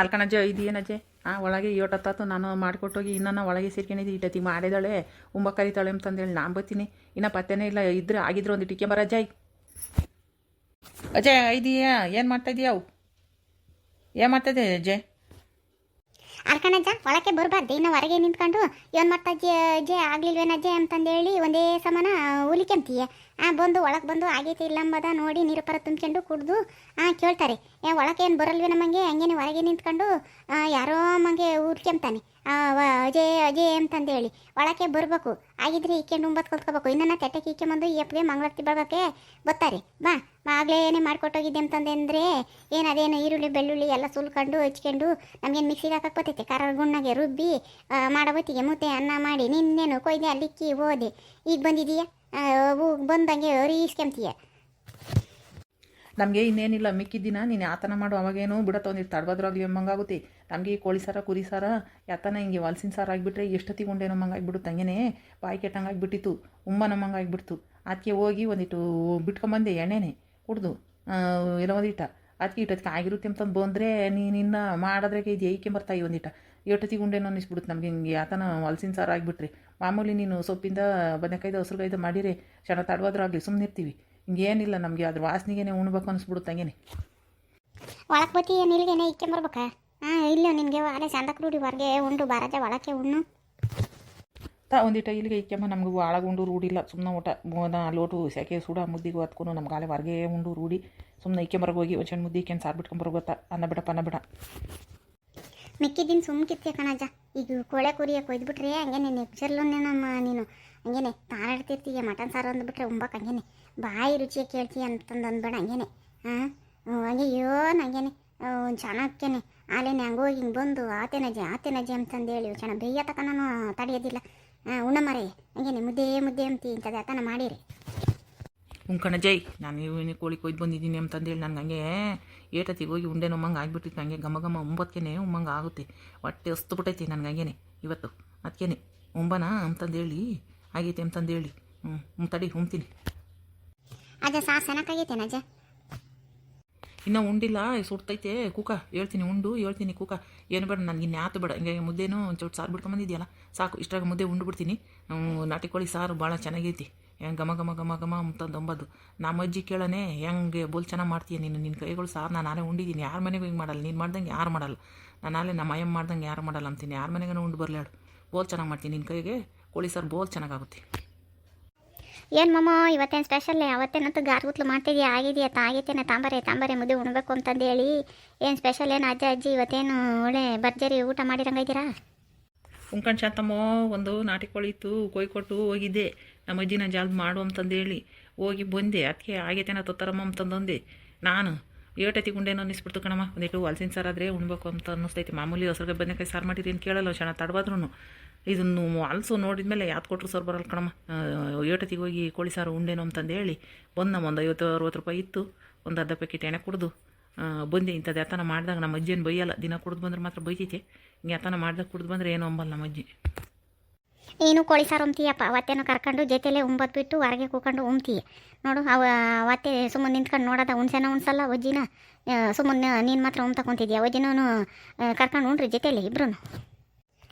ಅಲ್ಕಣಜ್ಜೆ ಇದೆಯೇನಜ್ಜೆ? ಹಾಂ ಒಳಗೆ ಏಟತ್ತಾತು ನಾನು ಮಾಡಿಕೊಟ್ಟೋಗಿ ಇನ್ನೂ ಒಳಗೆ ಸೇರ್ಕೊಂಡಿದ್ದೆ. ಇಟ್ಟತಿ ಮಾಡಿದಾಳೆ ಉಂಬ ಕರಿತಾಳೆ ಅಂತಂದೇಳಿ ನಾನು ಬರ್ತೀನಿ ಇನ್ನು ಪತ್ತೆನೇ ಇಲ್ಲ, ಇದ್ರೆ ಆಗಿದ್ರು ಒಂದು ಟಿಕೆ ಬರ ಅಜಯ್ ಅಜಯ್ ಇದೆಯಾ? ಏನು ಮಾಡ್ತಾ ಇದೀಯಾವು ಏನು ಮಾಡ್ತಾಯಿದ್ದೆ ಅಜಯ್ ಅಲ್ಕಣಜ್ಜ ಒಳಕ್ಕೆ ಬರಬಾರ್ದು. ಇನ್ನು ಹೊರಗೆ ನಿಂತ್ಕೊಂಡು ಏನು ಮಾಡ್ತಾ ಅಜ್ಜೆ ಅಜ್ಜೆ? ಆಗ್ಲಿಲ್ವೇನಜ್ಜೆ ಅಂತಂದೇಳಿ ಒಂದೇ ಸಮಾನ ಹುಲಿಕೆಂತೀಯ ಆ ಬಂದು ಒಳಗೆ ಬಂದು ಆಗೈತೆ ಇಲ್ಲಂಬದ ನೋಡಿ ನೀರು ಪರ ತುಂಬ್ಕೊಂಡು ಕುಡ್ದು ಆ ಕೇಳ್ತಾರೆ. ಏ ಒಳಗೇನು ಬರಲ್ವೇ ನಮಗೆ ಹಂಗೇನೆ ಹೊರಗೆ ನಿಂತ್ಕೊಂಡು ಆ, ಯಾರೋ ಮಂಗೆ ಉರ್ಕೆಂತಾನೆ ಅಜಯ್ ಅಜಯ್ ಅಂತಂದೇಳಿ. ಒಳಕ್ಕೆ ಬರಬೇಕು. ಆಗಿದ್ರೆ ಈಕೆಂಡು ಉಂಬತ್ ಕಲ್ತ್ಕೋಬೇಕು ಇನ್ನೂ ತೆಟ್ಟಕ್ಕೆ ಈ ಅಪ್ಪಗೆ ಮಂಗಳಾರತಿ ಬರ್ಬೇಕೆ ಬರ್ತಾರೆ ಬಾ ಆಗ್ಲೇನೆ ಮಾಡ್ಕೊಟ್ಟೋಗಿದ್ದೆ ಅಂತಂದೆ ಅಂದರೆ ಏನು ಅದೇನು ಈರುಳ್ಳಿ ಬೆಳ್ಳುಳ್ಳಿ ಎಲ್ಲ ಸುಲ್ಕೊಂಡು ಹಚ್ಕೊಂಡು ನಮಗೇನು ಮಿಕ್ಸಿಗೆ ಹಾಕಕ್ಕೆ ಬರ್ತೈತೆ ಖಾರ ಗುಣ್ಣಗೆ ರುಬ್ಬಿ ಆ, ಮಾಡೋ ಹೊತ್ತಿಗೆ ಮೂತೆ ಅನ್ನ ಮಾಡಿ ನಿನ್ನೇನು ಕೊಯ್ದೆ ಅಲ್ಲಿಕ್ಕಿ ಓದೆ ಈಗ ಬಂದಿದೀಯ? ಬಂದಂಗೆ ಅರಿಸ್ಕೊಂತೀಯ ನಮಗೆ ಇನ್ನೇನಿಲ್ಲ, ಮಿಕ್ಕಿದ್ದಿನ, ನೀನು ಯಾತನ ಮಾಡು, ಅವಾಗೇನು ಬಿಡತ್ತ ಒಂದಿಟ್ಟು ತಡಬದ್ರಾಗ್ಲಿ ಎಂಬಂಗಾಗುತ್ತೆ ನಮಗೆ ಈ ಕೋಳಿ ಸಾರ, ಕುರಿ ಸಾರ, ಯಾತನ ಹಿಂಗೆ ವಾಲ್ಸಿನ ಸಾರ ಆಗಿಬಿಟ್ರೆ ಎಷ್ಟೊತ್ತಿಗೆ ಉಂಡೆ ನಮ್ಮಂಗಾಗ್ಬಿಡುತ್ತೆ ಹಂಗೇನೆ ಬಾಯಿ ಕೆಟ್ಟಂಗೆ ಆಗಿಬಿಟ್ಟಿತ್ತು ಉಮ್ಮ ನಮ್ಮಂಗಾಗ್ಬಿಡ್ತು ಅದಕ್ಕೆ ಹೋಗಿ ಒಂದಿಟ್ಟು ಬಿಟ್ಕೊಂಬಂದೆ, ಎಣ್ಣೆನೆ ಕುಡ್ದು ಏನೋ ಒಂದಿಟ್ಟ. ಅದಕ್ಕೆ ಇಟ್ಟದಕ್ಕೆ ಆಗಿರುತ್ತೆ ಅಂತಂದು ಬಂದರೆ, ನೀನು ನಿನ್ನ ಮಾಡೋದ್ರಾಗೆ ಇದು ಏಕೆ ಬರ್ತಾಯಿ ಒಂದಿಟ್ಟ. ಎಷ್ಟು ಉಂಡೆನೋ ಅನ್ನಿಸ್ಬಿಡುತ್ತೆ ನಮಗೆ ಹಿಂಗೆ ಯಾತನ ವಾಲ್ಸಿನ ಸಾರ ಆಗಿಬಿಟ್ರೆ. ಮಾಮೂಲಿ ನೀನು ಸೊಪ್ಪಿಂದ ಬದನೆಕಾಯ್ದು ಹಸ್ರುಗಾಯ್ದು ಮಾಡಿರಿ ಕ್ಷಣ ತಡವಾದ್ರಾಗಲಿ ಸುಮ್ಮನೆ ಇರ್ತೀವಿ. ಹಿಂಗೇನಿಲ್ಲ ನಮಗೆ ಅದ್ರ ವಾಸನೆಗೇನೆ ಉಣ್ಬೇಕು ಅನಿಸ್ಬಿಡುತ್ತೆ ಹಂಗೇನೆ. ಒಳಕ್ಕೆ ಬತ್ತಿ ನಿಲ್ಗೇನೆ ಇಕ್ಕೊಂಬರ್ಬೇಕಾ ಹಾಂ ಇಲ್ಲ ನಿನಗೆ ಅದೇ ಚಂದ ರೂಢಿ ಹೊರಗೆ ಉಂಡು ಬಾರದೆ ಒಳಕ್ಕೆ ಉಣ್ಣು. ತಾ ಒಂದಿಟ ಇಲ್ಲಿಗೆ ಇಕ್ಕೆಮ್ಮ ನಮ್ಗೆ ಉಂಡು ರೂಢಿಲ್ಲ ಸುಮ್ಮನೆ ಊಟ. ಬೋನ ಲೋಟು ಸೆಕೆ ಸುಡ ಮುದ್ದಿಗೆ ಹತ್ಕೊಂಡು ನಮ್ಗೆ ಆಲೆ ಹೊರಗೆ ಉಂಡು ರೂಢಿ ಸುಮ್ಮನೆ ಇಕ್ಕೆಂಬರ್ಗೆ ಹೋಗಿ ಒಂದು ಮುದ್ದೆ ಇಕ್ಕೆಂದು ಸಾರು ಬಿಟ್ಕೊಂಬರೋ ಗೊತ್ತಾ? ಅನ್ನ ಬಿಡಪ್ಪ ಅನ್ನ ಬಿಡ. ಮಿಕ್ಕಿದ್ದೀನಿ ಸುಮ್ಕಿತ್ತೆ ಕಣಜ ಈಗ ಕೋಳೆ ಕುರಿಯ ಕೊಯ್ದುಬಿಟ್ರೆ ಹಂಗೇನೆ ನೆಪ್ಸರ್ಲು ನಮ್ಮ ನೀನು. ಹಂಗೇನೆ ತಾರಾಡ್ತಿರ್ತೀಯ ಮಟನ್ ಸಾರು ಅಂದ್ಬಿಟ್ರೆ ಉಂಬಕ್ಕೆ ಹಂಗೇನೆ. ಬಾಯಿ ರುಚಿಯಾಗಿ ಕೇಳ್ತೀಯ ಅಂತಂದು ಅಂದ್ಬೇಡ ಹಂಗೇನೆ. ಹಾಂ ಹಂಗೆ, ಅಯ್ಯೋ, ಹಂಗೇನೆ. ಒಂದು ಚೆನ್ನಾಕ್ಕೇನೆ ಆಲೇನೆ ಹಂಗೋಗಿ ಹಿಂಗೆ ಬಂದು, ಆತೆ ನಜೆ ಅಂತಂದೇಳಿ ಚೆನ್ನಾಗಿ ಬೇಯ ತಕ ನಾನು ತಡೆಯೋದಿಲ್ಲ. ಹಾಂ ಉಣ್ಣ ಮರೆ ಹಂಗೇನೆ, ಮುದ್ದೆ ಮುದ್ದೆ ಅಂತಿ ಇಂಥದ್ದು ಆತನ ಮಾಡಿರಿ. ಉಂಕಣ ಜೈ. ನಾನು ಇವನೇ ಕೋಳಿ ಕೊಯ್ದು ಬಂದಿದ್ದೀನಿ ಅಂತಂದೇಳಿ ನನಗೆ ಹಂಗೆ ಏಟತ್ತಿಗೆ ಹೋಗಿ ಉಂಡೆ ನಮ್ಮಂಗೆ ಆಗಿಬಿಟ್ಟಿತ್ತು ಹಂಗೆ ಘಮ ಘಮ ಒಂಬತ್ತೇನೆ ಉಮ್ಮಂಗೆ ಆಗುತ್ತೆ. ಹೊಟ್ಟೆ ಹೊಸ್ತು ಬಿಟ್ಟೈತಿ ನನಗೆ ಹಂಗೇನೆ ಇವತ್ತು. ಅದಕ್ಕೇನೆ ಉಂಬನ ಅಂತಂದೇಳಿ. ಆಗೈತೆ ಅಂತಂದೇಳಿ. ಹ್ಞೂ ಹ್ಞೂ ತಡಿ ಉಣ್ತೀನಿ ಅಜ್ಜ ಸಾರು ಚೆನ್ನಾಗಾಗೈತೆ ಅಜ್ಜ? ಇನ್ನೂ ಉಂಡಿಲ್ಲ ಸುಡ್ತೈತೆ. ಕೂಕ ಹೇಳ್ತೀನಿ ಉಂಡು ಹೇಳ್ತೀನಿ ಕೂಕ. ಏನು ಬೇಡ ನನಗೆ ಇನ್ಯಾತು ಬೇಡ. ಹಿಂಗೆ ಮುದ್ದೆನೂ ಒಂಚೂಟು ಚೌಟ್ ಸಾರು ಬಿಟ್ಕೊಂಬಂದಿದೆಯಲ್ಲ ಸಾಕು ಇಷ್ಟಾಗ ಮುದ್ದೆ ಉಂಡು ಬಿಡ್ತೀನಿ. ನಾಟಿ ಕೋಳಿ ಸಾರು ಭಾಳ ಚೆನ್ನಾಗೈತಿ. ಹೆಂಗೆ ಘಮ ಘಮ ಘಮ ಗಮ ಅಂತಂದು ನಮ್ಮ ಅಜ್ಜಿ ಕೇಳನೆ ಹೆಂಗೆ ಬೋಲ್ ಚೆನ್ನಾಗಿ ಮಾಡ್ತೀಯ ನೀನು? ನಿನ್ನ ಕೈಗಳು ಸಾರು ನಾನು ನಾನೇ ಉಂಡಿದ್ದೀನಿ ಯಾರ ಮನೆಗೂ ಹಿಂಗೆ ಮಾಡಲ್ಲ. ನೀನು ಮಾಡ್ದಂಗೆ ಯಾರು ಮಾಡಲ್ಲ. ನಾನು ನಾಳೆ ನಮ್ಮ ಅಯ್ಯಮ್ಮ ಮಾಡ್ದಂಗೆ ಯಾರು ಮಾಡಲ್ಲ ಅಂತೀನಿ. ಯಾರ ಮನೆಗೂ ಉಂಡು ಬರಲಾಡು. ಬೋಲ್ ಚೆನ್ನಾಗಿ ಮಾಡ್ತೀನಿ. ನಿನ್ನ ಕೈಗೆ ಕೋಳಿ ಸಾರು ಬೋಲ್ ಚೆನ್ನಾಗಾಗುತ್ತೆ. ಏನು ಮಮ್ಮ ಇವತ್ತೇನು ಸ್ಪೆಷಲ್ ಅವತ್ತೇನಂತೂ ಗಾರ್ಗುತ್ಲು ಮಾಡ್ತಿದ್ಯಾ? ಆಗಿದೆಯಾ? ತಾಗಿತೇನೆ ತಾಂಬರೆ ತಾಂಬಾರೆ ಮುದ್ದೆ ಉಣ್ಬೇಕು ಅಂತಂದೇಳಿ. ಏನು ಸ್ಪೆಷಲ್ ಏನು ಅಜ್ಜ ಅಜ್ಜಿ ಇವತ್ತೇನು ಒಳ್ಳೆ ಭರ್ಜರಿ ಊಟ ಮಾಡಿರಂಗಿದ್ದೀರಾ ಉಂಕಣ್ ಶಾಂತಮ್ಮ ಒಂದು ನಾಟಿ ಕೋಳಿ ಇತ್ತು ಕೊಯ್ಕೊಟ್ಟು ಹೋಗಿದ್ದೆ. ನಮ್ಮ ಅಜ್ಜಿನ ಜಾಲ್ದು ಮಾಡು ಅಂತಂದೇಳಿ ಹೋಗಿ ಬಂದೆ. ಅದಕ್ಕೆ ಆಗೈತೇನ ತೊತ್ತಾರಮ್ಮ ಅಂತಂದಂದೆ ನಾನು ಏಟತಿ ಗುಂಡೇನೋ ಅನ್ನಿಸ್ಬಿಡ್ತು ಕಣಮ್ಮ. ಒಂದಿಟ್ಟು ಹಲಸಿನ ಸಾರು ಆದರೆ ಉಣ್ಬೇಕು ಅಂತ ಅನ್ನಿಸ್ತೈತಿ. ಮಾಮೂಲಿ ಹಸ್ರಿಗೆ ಬದನೆಕಾಯಿ ಸಾರು ಮಾಡಿರಿ ಅಂತ ಕೇಳಲ್ಲ ಚೆನ್ನಾಗಿ ತಡವಾದ್ರೂ ಇದನ್ನು ಹಲಸು ನೋಡಿದ್ಮೇಲೆ ಯಾವ್ದು ಕೊಟ್ಟರು ಸರ್ ಬರಲ್ಲ ಕಣಮ್ಮ. ಏಟತಿಗೆ ಹೋಗಿ ಕೋಳಿ ಸಾರು ಉಂಡೇನೋ ಅಂತಂದೇಳಿ ಬಂದು ನಮ್ಮ ಒಂದು ಐವತ್ತು, ಅರವತ್ತು ರೂಪಾಯಿ ಇತ್ತು. ಒಂದು ಅರ್ಧ ಪ್ಯಾಕೆಟ್ ಎಣ್ಣೆ ಕುಡ್ದು ಬಂದೆ. ಇಂಥದ್ದು ಯಾತನ ಮಾಡಿದಾಗ ನಮ್ಮ ಅಜ್ಜಿಯನ್ನು ಬೈಯಲ್ಲ. ದಿನ ಕುಡ್ದು ಬಂದ್ರೆ ಮಾತ್ರ ಬೈತೈತೆ. ಹಿಂಗೆ ಯಾತನ ಮಾಡ್ದಾಗ ಕುಡ್ದು ಬಂದರೆ ಏನೂ ಅಂಬಲ್ಲ ನಮ್ಮ ಅಜ್ಜಿ. ನೀನು ಕೋಳಿ ಸಾರು ಉಮ್ತೀಯಪ್ಪ ಅವತ್ತೇನೋ ಕರ್ಕೊಂಡು ಜೊತೆಲೇ ಉಂಬತ್ಬಿಟ್ಟು ಹೊರಗೆ ಕೂಕೊಂಡು ಉಮ್ತೀಯ ನೋಡು, ಅವ ಅವತ್ತೇ ಸುಮ್ಮನೆ ನಿಂತ್ಕೊಂಡು ನೋಡೋದ ಹುಣ್ಸೆನ ಉಣ್ಸಲ್ಲ ಒಜ್ಜಿನ ಸುಮ್ಮನೆ ನೀನು ಮಾತ್ರ ಉಮ್ ತಗೊತಿದ್ಯಾ ಒಜ್ಜಿನೂ ಕರ್ಕೊಂಡು ಉಂಡ್ರಿ ಜೊತೆಲಿ ಇಬ್ರು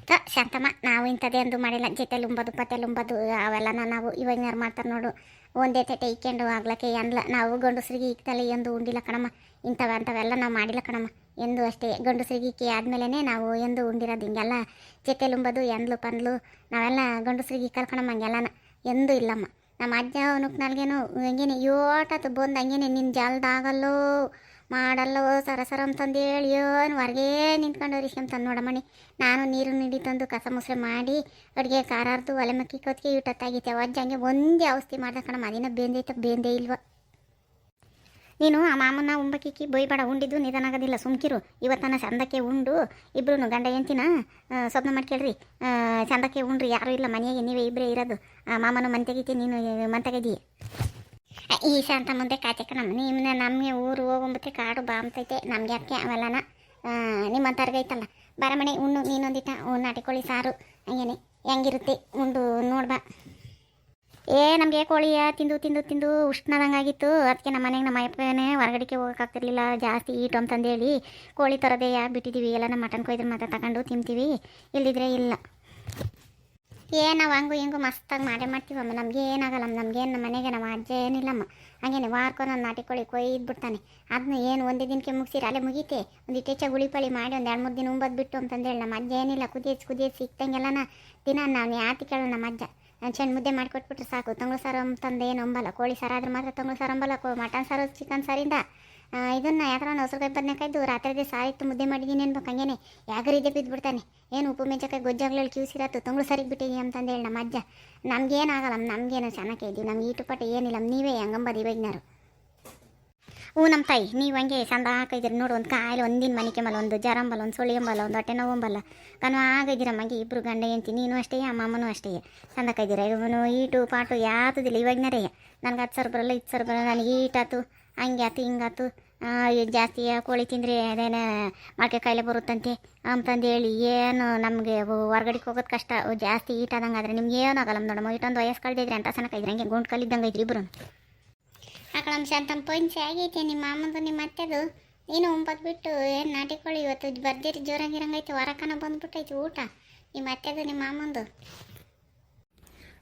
ತ, ಶಾಂತಮ್ಮ, ನಾವು ಇಂಥದ್ದೇ ಅಂದು ಮಾಡಿಲ್ಲ. ಜೊತೆಲಿ ಉಂಬದು ಪತೆಲಿ ಉಂಬದು, ಅವೆಲ್ಲನ ನಾವು ಇವಾಗ ಯಾರು ಮಾಡ್ತಾರೆ ನೋಡು. ಒಂದೇ ತಟ್ಟೆ ಇಕ್ಕೊಂಡು ಆಗ್ಲಕ್ಕೆ ಅನ್ಲ ನಾವು ಗಂಡಸ್ರಿಗೆ ಇಕ್ತಲ್ಲ ಎಂದು ಉಂಡಿಲ್ಲ ಕಣಮ್ಮ. ಇಂಥವ ಅಂಥವೆಲ್ಲ ನಾವು ಮಾಡಿಲ್ಲ ಕಣಮ್ಮ. ಎಂದು ಅಷ್ಟೇ. ಗಂಡು ಇಕ್ಕಿ ಆದ್ಮೇಲೆ ನಾವು ಎಂದು ಉಂಡಿರೋದು ಹಿಂಗೆಲ್ಲ. ಜೊತೆಲಿ ಲುಂಬದು ಎಂದ್ಲು ಪಂದ್ಲು, ನಾವೆಲ್ಲ ಗಂಡು ಸಿಗಿ ಕಣಮ್ಮ ಹಂಗೆಲ್ಲನ ಎಂದೂ ಇಲ್ಲಮ್ಮ. ನಮ್ಮ ಅಜ್ಜ, ಅವನುಕ್ನಲ್ಗೇನು ಹಂಗೇನೆ ಯೋಟತ್ತು ಬಂದು ಹಂಗೇನೆ ನಿನ್ನ ಜಲ್ದಾಗಲ್ಲೋ, ಮಾಡಲ್ಲೋ, ಸರಸರ ಸರ ಅಂತಂದೇಳಿ, ಏನು ಹೊರಗೆ ನಿಂತ್ಕೊಂಡು ಅರಿಸ್ಕೊಂತಂದು ನೋಡಮ್ಮಣಿ. ನಾನು ನೀರು ನೀಡಿ ತಂದು ಕಸ ಮುಸ್ರೆ ಮಾಡಿ, ಅಡುಗೆ ಖಾರ ಅರ್ದು ಒಲೆ ಮಕ್ಕಿ ಕೊತ್ತಿಗೆ ಇಟ್ಟತ್ತಾಗೈತೆ ಅಜ್ಜ ಹಂಗೆ ಒಂದೇ ಔಷಧಿ ಮಾಡ್ದೆ ಕಣಮ್ಮ. ಅದಿನ ಬೇಂದೈತೆ ಬೇಂದೇ ಇಲ್ವ. ನೀನು ಆ ಮಾಮನ ಉಂಬಕ್ಕಿಕ್ಕಿ ಬೊಯ್ಬೇಡ ಉಂಡಿದ್ದು ನಿಧಾನ ಆಗೋದಿಲ್ಲ ಸುಮ್ಕಿರು. ಇವತ್ತನ ಚಂದಕ್ಕೆ ಉಂಡು. ಇಬ್ರು ಗಂಡ ಎಂತಿನ ಸ್ವಪ್ನ ಮಾಡ್ಕೇಳ್ರಿ ಚಂದಕ್ಕೆ ಉಂಡ್ರಿ, ಯಾರೂ ಇಲ್ಲ, ಮನೆಯಾಗೆ ನೀವೇ ಇಬ್ಬರೇ ಇರೋದು. ಆ, ಮಾಮನ ಮಂತೆಗೈತಿ, ನೀನು ಮಂತೆಗಿದೀಯ. ಈ ಶಾಂತ ಮುಂದೆ ಕಾಚಕ್ಕ ನಮ್ಮ ನಿಮ್ಮನ್ನ ನಮಗೆ ಊರು ಹೋಗೊಂಬತ್ತೆ, ಕಾಡು ಬಾಂಬತೈತೆ ನಮಗೆ ಯಾಕೆ ಅವೆಲ್ಲನ ನಿಮ್ಮಂತರ್ಗೈತಲ್ಲ ಬರಮಣೆ, ಉಣ್ಣು ನೀನೊಂದಿಟ ನಾಟಿಕೋಳಿ ಸಾರು. ಹಂಗೇನೆ, ಹೆಂಗಿರುತ್ತೆ, ಉಂಡು, ನೋಡ್ಬಾ. ಏ, ನಮಗೆ ಕೋಳಿಯ ತಿಂದು ತಿಂದು ತಿಂದು ಉಷ್ಣದಂಗಾಗಿತ್ತು. ಅದಕ್ಕೆ ನಮ್ಮ ಮನೆಗೆ ನಮ್ಮ ಅಪ್ಪನೇ ಹೊರಗಡೆಗೆ ಹೋಗೋಕ್ಕಾಗ್ತಿರ್ಲಿಲ್ಲ. ಜಾಸ್ತಿ ಈಟು ಅಂತಂದೇಳಿ ಕೋಳಿ ತರೋದೇ ಯಾ ಬಿಟ್ಟಿದ್ದೀವಿ ಎಲ್ಲ ನಮ್ಮ ಮಟನ್ ಕೊಯ್ದ್ರೆ ಮಾತ್ರ ತಗೊಂಡು ತಿಂತೀವಿ. ಇಲ್ಲದಿದ್ರೆ ಇಲ್ಲ. ಏ, ನಾವು ಹಂಗು ಹಿಂಗು ಮಸ್ತಾಗಿ ಮಾಡೇ ಮಾಡ್ತೀವಮ್ಮ ನಮ್ಗೆ ಏನಾಗಲ್ಲ ನಮ್ಗೇನು ನಮ್ಮ ಮನೆಗೆ ನಮ್ಮ ಅಜ್ಜ ಏನಿಲ್ಲಮ್ಮ ಹಂಗೇನೆ ವಾರಕ್ಕೊಂದು ಒಂದು ನಾಟಿ ಕೋಳಿ ಕೊಯ್ದು ಬಿಡ್ತಾನೆ ಅದನ್ನ ಏನು ಒಂದೇ ದಿನಕ್ಕೆ ಮುಗಿಸಿರ, ಅಲ್ಲೇ ಮುಗೀತೆ. ಒಂದು ಇಟ್ಟೆಚ್ಚ ಗುಳಿಪಳಿ ಮಾಡಿ ಒಂದು ಎರಡು ಮೂರು ದಿನ ಉಂಬದ್ಬಿಟ್ಟು ಅಂತಂದೇಳಿ ನಮ್ಮ ಅಜ್ಜ ಏನಿಲ್ಲ. ಕುದಿಯಸ್ ಕುದಿಯಸ್ ಸಿಕ್ತಂಗೆಲ್ಲನ ದಿನ ನಾನು ಯಾತಿ ಕೇಳೋಣ ನಮ್ಮ ಅಜ್ಜ. ನಾನು ಚೆಂಡು ಮುದ್ದೆ ಮಾಡಿಕೊಟ್ಬಿಟ್ರೆ ಸಾಕು. ತಂಗ್ಳು ಸಾರು ಅಂತಂದು ಏನು ಅಂಬಲ್ಲ ಕೋಳಿ ಸಾರು ಆದ್ರೆ ಮಾತ್ರ ತಂಗ್ಳು ಸಾರು ಅಂಬಲ್ಲ ಕೋ ಮಟನ್ ಸಾರು, ಚಿಕನ್ ಸಾರಿಂದ ಇದನ್ನು ಯಾಕಂದ್ರೆ ಒಂದು ಹೊಸಕಾಯಿ ಬದನೆಕಾಯ್ದು ರಾತ್ರಿ ಸಾರು ಇತ್ತು, ಮುದ್ದೆ ಮಾಡಿದ್ದೀನಿ ಅನ್ಬೇಕು ಹಂಗೇನೆ. ಯಾಗರಿದೆ ಬಿದ್ದುಬಿಡ್ತಾನೆ ಏನು ಉಪ್ಪು ಮೆಂಚಕಾಯಿ ಗೊಜ್ಜಾಗ್ಲಲ್ಲಿ ಕ್ಯೂಸಿರತ್ತು ತಂಗ್ಳು ಸರಿಗೆ ಬಿಟ್ಟಿದ್ದೀನಿ ಅಂತಂದೇಳಿ ನಮ್ಮ ಅಜ್ಜ. ನಮಗೇನಾಗಲ್ಲ ನಮಗೇನು ಚೆನ್ನಾಗಿ ಇದ್ದೀವಿ. ನಮ್ಗೆ ಈಟು ಪಟ್ಟು ಏನಿಲ್ಲ. ನೀವೇ ಹೆಂಗಂಬದು ಇವಾಗಿನಾರು ಹ್ಞೂ ನಮ್ಮ ತಾಯಿ, ನೀವು ಹಂಗೆ ಸಂದ ಹಾಕಿದ್ರಿ ನೋಡು, ಒಂದು ಕಾಯಿಲೆ ಒಂದಿನ ಮನೆ ಕೆಮ್ಮಲ್ಲ ಒಂದು ಜರಂಬಲ್ಲ ಒಂದು ಸುಳಿಯಂಬಲ್ಲ ಒಂದು ಹೊಟ್ಟೆ ನೋವಂಬಲ್ಲ ಆಗಿದ್ದೀರಮ್ಮ ಹಂಗೆ ಇಬ್ಬರು ಗಂಡ ಹೆಂಡ್ತಿ, ನೀನು ಅಷ್ಟೇ ಅಮ್ಮಮ್ಮನೂ ಅಷ್ಟೇ. ಸಂದ ಕಾಯ್ದಿರ ಇವನು ಈಟು, ಪಾಟು ಯಾತದಿಲ್ಲ ಇವಾಗಿನರೇ ನನಗೆ ಹತ್ತು ಸಾವಿರ ಬರಲ್ಲ, ಇತ್ತು ಸಾವಿರ ಬರಲ್ಲ, ನನಗೆ ಈಟಾತು ಹಂಗೆ ಆತು ಹಿಂಗಾತು ಜಾಸ್ತಿ ಕೋಳಿ ತಿಂದರೆ ಅದೇನ ಮೊಳಕೆ ಕಾಯಿಲೆ ಬರುತ್ತಂತೆ ಅಂತಂದು ಹೇಳಿ, ಏನು ನಮಗೆ ಹೊರಗಡೆ ಹೋಗೋದು ಕಷ್ಟ. ಜಾಸ್ತಿ ಈಟಾದಂಗೆ ಆದರೆ ನಿಮ್ಗೆ ಏನೂ ಆಗಲ್ಲ ನೋಡಮ್ಮ ಇಟ್ಟೊಂದು ವಯಸ್ಸು ಕಳೆದಿದ್ರೆ ಅಂತ ಸಣ್ಣ ಇದ್ರೆ ಹಂಗೆ ಗುಂಡು ಕಲ್ಲಿದ್ದಂಗೆ ಇದ್ರಿ ಇಬ್ಬರು ಆಕಳಂಶ ಅಂತ ಪೊಂಚೆ ಆಗೈತೆ, ನಿಮ್ಮ ಮಾಮಂದು, ನಿಮ್ಮ ಅತ್ತೆದು. ನೀನು ಒಂಬತ್ತು ಬಿಟ್ಟು ಏನು ನಾಟಿ ಕೋಳಿ ಇವತ್ತು ಬರ್ದಿರಿ ಜೋರಾಗಿರಂಗೈತೆ ಹೊರಕನ ಬಂದ್ಬಿಟ್ಟೈತಿ ಊಟ. ನಿಮ್ಮ ಅತ್ತೆದು, ನಿಮ್ಮ ಮಾಮಂದು.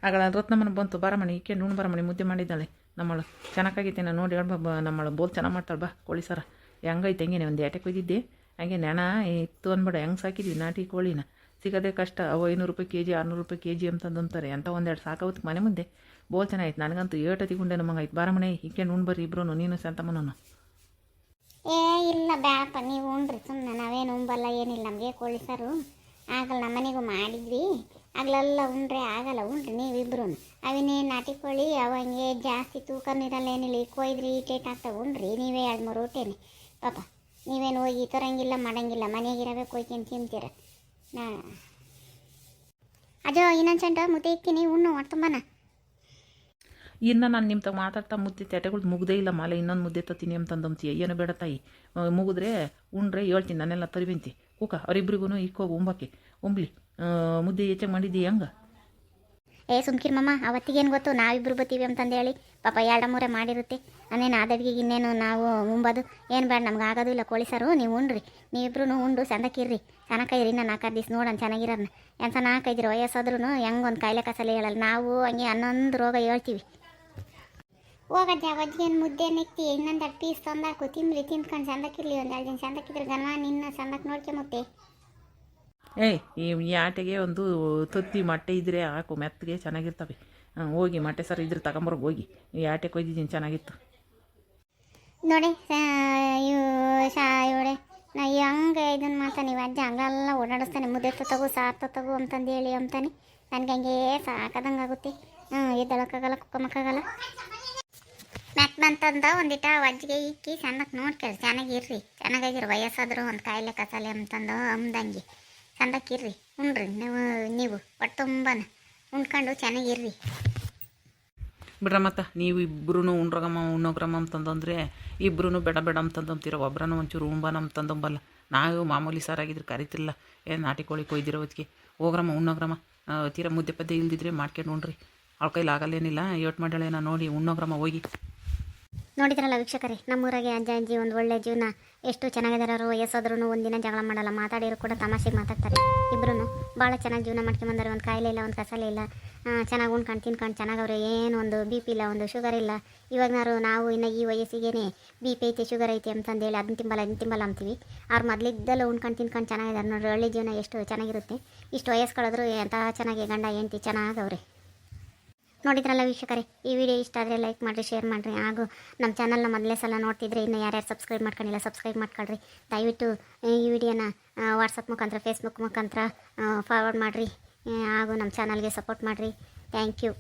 ಆಗಳ ರತ್ನಮ್ಮನ ಬಂತು, ಬಾರಮಣಿ, ಈಕೆ ನುಣ್ ಬಾರಮಣಿ ಮುದ್ದೆ ಮಾಡಿದ್ದಾಳೆ. ನಮ್ಮಳು ಚೆನ್ನಾಗೈತೆ ನಾನು ನೋಡಿ, ಹೇಳ್ಬ ನಮ್ಮಳು ಬೋಲ್ ಚೆನ್ನಾಗಿ ಮಾಡ್ತಾಳೆ, ಬಾ, ಕೋಳಿ ಸರ. ಹೆಂಗೈತೆ ಹೆಂಗೇನೆ, ಒಂದು ಏಟೆ ಕೊಯ್ದಿದ್ದೆ ಹಂಗೆ ನೆನ ಇತ್ತು ಅಂದ್ಬೇಡ ಹೆಂಗೆ ಸಾಕಿದ್ವಿ, ನಾಟಿ ಕೋಳಿನ. ಸಿಗೋದೇ ಕಷ್ಟ, ಅವು ಐನೂರು ರೂಪಾಯಿ ಕೆ ಜಿ ಆರುನೂರು ರೂಪಾಯಿ ಕೆ ಜಿ ಅಂತಂದು ಅಂತಾರೆ, ಅಂತ ಒಂದೆರಡು ಸಾಕಾಗುತ್ತೆ ಮನೆ ಮುಂದೆ. ಬೋಲ್ ಚೆನ್ನಾಗಿತ್ತು ನನಗಂತೂ ಏಟತಿ ಗುಂಡೆ ನಮಗೈತೆ ಬಾರಮಣಿ ಈಕೆ ನುಣ್ ಬರ್ರಿ ಇಬ್ರು ನೀನು ಸಂತಮ್ಮನೂ ಏ, ಇಲ್ಲ ಬ್ಯಾಪ್ಪ ನೀವು ಉಣ್ರಿ ಸುಮ್ಮನೆ ನಾವೇನು ಉಂಬಲ್ಲ ಏನಿಲ್ಲ, ನಮಗೆ ಕೋಳಿ ಸಾರು. ಆಗಲ್ಲ ನಮ್ಮನೆಗೂ ಮಾಡಿದ್ವಿ. ಆಗ್ಲೆಲ್ಲ ಉಂಡ್ರೆ ಆಗಲ್ಲ ಉಣ್ರಿ ನೀವಿಬ್ರು ಅವಿನೇ ನಾಟಿ ಕೋಳಿ, ಅವ ಜಾಸ್ತಿ ತೂಕ ಇರಲ್ಲ ಏನಿಲ್ಲ ಈಗ ಕೊಯ್ದ್ರಿ ಟೇಟ್ ಆಗ್ತಾವೆ. ಉಣ್ರಿ ನೀವೇ ಎರಡು ಮೂರು ಪಾಪ, ನೀವೇನು ಹೋಗಿ ತರಂಗಿಲ್ಲ, ಮಾಡಂಗಿಲ್ಲ ಮನೆಗಿರವೇ ಕೊಯ್ಕೊಂಡು ತಿಂತೀರ. ನಾ ಅಜೋ, ಇನ್ನೊಂದು ಸೆಂಟ ಮುದ್ದೆ ನೀವು ಉಣ್ಣು ತುಂಬನ. ಇನ್ನು ನಾನು ನಿಮ್ಮ ಮಾತಾಡ್ತಾ ಮುದ್ದೆ ತೆಟೆಗಳು ಮುಗ್ದೇ ಇಲ್ಲ ಮಾಲೆ, ಇನ್ನೊಂದು ಮುದ್ದೆ ತತ್ತೀನಿ ಅಂತಂದಂತೀಯ ಏನು ಬೇಡ ತಾಯಿ. ಮುಗಿದ್ರೆ ಉಂಡ್ರೆ ಹೇಳ್ತೀನಿ ನಾನೆಲ್ಲ ತರಿಬಿಂತಿ ಕೂಕ ಅವರಿಬ್ರಿಗೂ ಇಕ್ಕೋಗಿ ಉಂಬಾಕಿ ಉಂಬ್ಲಿ ಮುದ್ದೆ ಹೆಚ್ಚಾಗಿ ಮಾಡಿದ್ದೀಯ ಹೆಂಗೆ? ಏ, ಸುಮ್ಕಿರ್ ಮಮ್ಮ ಅವತ್ತಿಗೇನು ಗೊತ್ತು? ನಾವಿಬ್ರು ಬತ್ತೀವಿ ಅಂತಂದೇಳಿ ಪಾಪ ಎರಡು ಮೂರೇ ಮಾಡಿರುತ್ತೆ. ಅನ್ನೇನು ಆದವಿಗೆ ಇನ್ನೇನು ನಾವು ಉಂಬೋದು. ಏನು ಬೇಡ, ನಮ್ಗೆ ಆಗೋದು ಇಲ್ಲ. ಕೋಳಿ ಸಾರು, ನೀವು ಉಣ್ರಿ ನೀವಿಬ್ರು ಉಂಡು ಚಂದಕ್ಕಿರ್ರಿ ಚೆನ್ನಾಗಿರಿ ನಾನು ನಾಲ್ಕೈದು ದಿವ್ಸ ನೋಡೋಣ, ಚೆನ್ನಾಗಿರೋಣ. ಏನು ನಾಲ್ಕೈದು ವಯಸ್ಸಾದ್ರೂ ಹೆಂಗೆ ಒಂದು ಕಾಯಿಲೆ ಕಸಲೆ ಹೇಳಲ್ಲ. ನಾವು ಹಂಗೆ ಹನ್ನೊಂದು ರೋಗ ಹೇಳ್ತೀವಿ. ಹೋಗಜ್ಜ ಏನು ಮುದ್ದೆ ನೆಕ್ತಿ ಇನ್ನೊಂದು ಎರಡು ಪೀಸ್ ತಂದಾಕು ತಿನ್ರಿ ತಿನ್ಕೊಂಡು ಚಂದಕ್ಕಿರ್ಲಿ ಒಂದು ಎರಡು ದಿನ. ಚಂದಕ್ಕಿದ್ರೆ ಗನ ನಿನ್ನ ಚಂದಕ್ಕೆ ನೋಡ್ಕೊಂಬತ್ತೆ ಏಯ್ ಈ ಈ ಆಟೆಗೆ ಒಂದು ತತ್ತಿ ಮೊಟ್ಟೆ ಇದ್ರೆ ಹಾಕು ಮೆತ್ತಗೆ ಚೆನ್ನಾಗಿರ್ತವೆ. ಹಾಂ ಹೋಗಿ ಮೊಟ್ಟೆ ಸರ್ ಇದ್ರೆ ತಗೊಂಬರ್ಗ ಹೋಗಿ. ಈ ಆಟೆ ಕೊಯ್ದಿದ್ದೀನಿ ಚೆನ್ನಾಗಿತ್ತು. ನೋಡಿ ಇವು ಶಾ ಇವಳೆ ನಾ ಹೆಂಗೆ ಇದನ್ನು ಮಾಡ್ತಾನೆ ನೀವು ಅಜ್ಜ. ಹಂಗೆಲ್ಲ ಓಡಾಡಿಸ್ತಾನೆ ಮುದ್ದೆ ತಗೋ ಸಾರ್ ತಗೋ ಅಂತಂದು ಹೇಳಿ ಅಂತಾನೆ. ನನಗೆ ಹಂಗೆ ಸಾಕದಂಗೆ ಆಗುತ್ತೆ ಹ್ಞೂ ಎದ್ದಳಕ್ಕಾಗಲ್ಲ ಕುಕ್ಕಮಕ್ಕಾಗಲ್ಲ. ಮೆತ್ ಬಂತಂದ ಒಂದಿಟ ಅಜ್ಜಿಗೆ ಇಕ್ಕಿ ಸಣ್ಣಕ್ಕೆ ನೋಡ್ಕೇಳಿ ಚೆನ್ನಾಗಿರ್ರಿ ಚೆನ್ನಾಗಿರ್ರಿ ವಯಸ್ಸಾದ್ರು ಒಂದು ಕಾಯಿಲೆ ಕಸಾಲೆ ಅಂತಂದು ಅಂದಂಗೆ. ಚಂದಕ್ಕಿರ್ರಿ ಉಣ್ರಿ ನೀವು ನೀವು. ಒಟ್ಟು ತುಂಬನ. ಉಣ್ಕೊಂಡು ಚೆನ್ನಾಗಿರ್ರಿ ಬಿಡ್ರ ನೀವು ಇಬ್ಬರೂ ಉಣ್ರಗಮ್ಮ, ಉಣ್ಣೋಗ್ರಮ್ಮ ಅಂತಂದ್ರೆ ಇಬ್ಬರೂ ಬೇಡ ಬೇಡ ಅಂತಂದಂತೀರ ಒಬ್ರನ್ನ ಒಂಚೂರು ಉಂಬನ ಅಂತಂದಂಬಲ್ಲ. ನಾವು ಮಾಮೂಲಿ ಸಾರಾಗಿದ್ರೆ ಕರಿತಿಲ್ಲ. ಏನು ನಾಟಿ ಕೋಳಿ ಕೊಯ್ದಿರೋ ಹೊತ್ತಿಗೆ. ಹೋಗ್ರಮ್ಮ, ಉಣ್ಣೋಗ್ರಮ್ಮ. ತೀರ ಮುದ್ದೆ ಪದ್ದೆ ಇಲ್ದಿದ್ರೆ ಮಾಡ್ಕೊಂಡು ಉಣ್ರಿ. ಅವ್ಳ ಕೈಲಿ ಆಗಲ್ಲೇನಿಲ್ಲ. ಯೋಟ್ ಮಾಡ್ಯಾಳೇನ ನೋಡಿ ಉಣ್ಣೋಗ್ರಮ್ಮ, ಹೋಗಿ. ನೋಡಿದ್ರಲ್ಲ ವೀಕ್ಷಕರೇ, ನಮ್ಮೂರಾಗೆ ಅಜ್ಜ, ಅಜ್ಜಿ ಒಂದು ಒಳ್ಳೆ ಜೀವನ, ಎಷ್ಟು ಚೆನ್ನಾಗಿದಾರೋ ವಯಸ್ಸಾದ್ರೂ ಒಂದಿನ ಜಗಳ ಮಾಡಲ್ಲ ಮಾತಾಡಿರೋ ಕೂಡ ತಮಾಷೆಗೆ ಮಾತಾಡ್ತಾರೆ. ಇಬ್ಬರು ಭಾಳ ಚೆನ್ನಾಗಿ ಜೀವನ ಮಾಡ್ಕೊಂಬಂದಾರೆ ಒಂದು ಕಾಯಿಲೆ ಇಲ್ಲ, ಒಂದು ಕಸಲೆ ಇಲ್ಲ. ಚೆನ್ನಾಗಿ ಉಣ್ಕೊಂಡು ತಿನ್ಕೊಂಡು ಚೆನ್ನಾಗವ್ರೆ ಏನು ಒಂದು ಬಿ ಪಿ ಇಲ್ಲ, ಒಂದು ಶುಗರ್ ಇಲ್ಲ. ಇವಾಗನಾರು ನಾವು ಇನ್ನು ಈ ವಯಸ್ಸಿಗೇನೆ ಬಿ ಪಿ ಐತೆ ಶುಗರ್ ಐತೆ ಅಂತಂದೇಳಿ ಅದನ್ನ ತಿಂಬಲ್ಲ ಅದನ್ನ ತಿಂಬಲ್ಲ ಅಂತೀವಿ. ಅವ್ರು ಮೊದಲಿದ್ದಲ್ಲೂ ಉಣ್ಕೊಂಡು ತಿನ್ಕೊಂಡು ಚೆನ್ನಾಗಿದ್ದಾರೆ ನೋಡ್ರಿ ಒಳ್ಳೆ ಜೀವನ ಎಷ್ಟು ಚೆನ್ನಾಗಿರುತ್ತೆ. ಇಷ್ಟು ವಯಸ್ಸು ಕಳೆದ್ರು ಎಂಥ ಚೆನ್ನಾಗಿ ಗಂಡ, ಹೆಂಡ್ತಿ ಚೆನ್ನಾಗವ್ರೆ ನೋಡಿದ್ರಲ್ಲ ವೀಕ್ಷಕರೇ, ಈ ವಿಡಿಯೋ ಇಷ್ಟ ಆದರೆ ಲೈಕ್ ಮಾಡಿರಿ ಶೇರ್ ಮಾಡಿರಿ. ಹಾಗೂ ನಮ್ಮ ಚಾನಲ್ನ ಮೊದಲೇ ಸಲ ನೋಡ್ತಿದ್ರೆ ಇನ್ನು ಯಾರ್ಯಾರು ಸಬ್ಸ್ಕ್ರೈಬ್ ಮಾಡ್ಕೊಂಡಿಲ್ಲ ಸಬ್ಸ್ಕ್ರೈಬ್ ಮಾಡ್ಕೊಳ್ರಿ. ದಯವಿಟ್ಟು ಈ ವಿಡಿಯೋನ ವಾಟ್ಸಪ್ ಮುಖಾಂತರ ಫೇಸ್ಬುಕ್ ಮುಖಾಂತರ ಫಾರ್ವರ್ಡ್ ಮಾಡಿರಿ. ಹಾಗೂ ನಮ್ಮ ಚಾನಲ್ಗೆ ಸಪೋರ್ಟ್ ಮಾಡಿರಿ. Thank you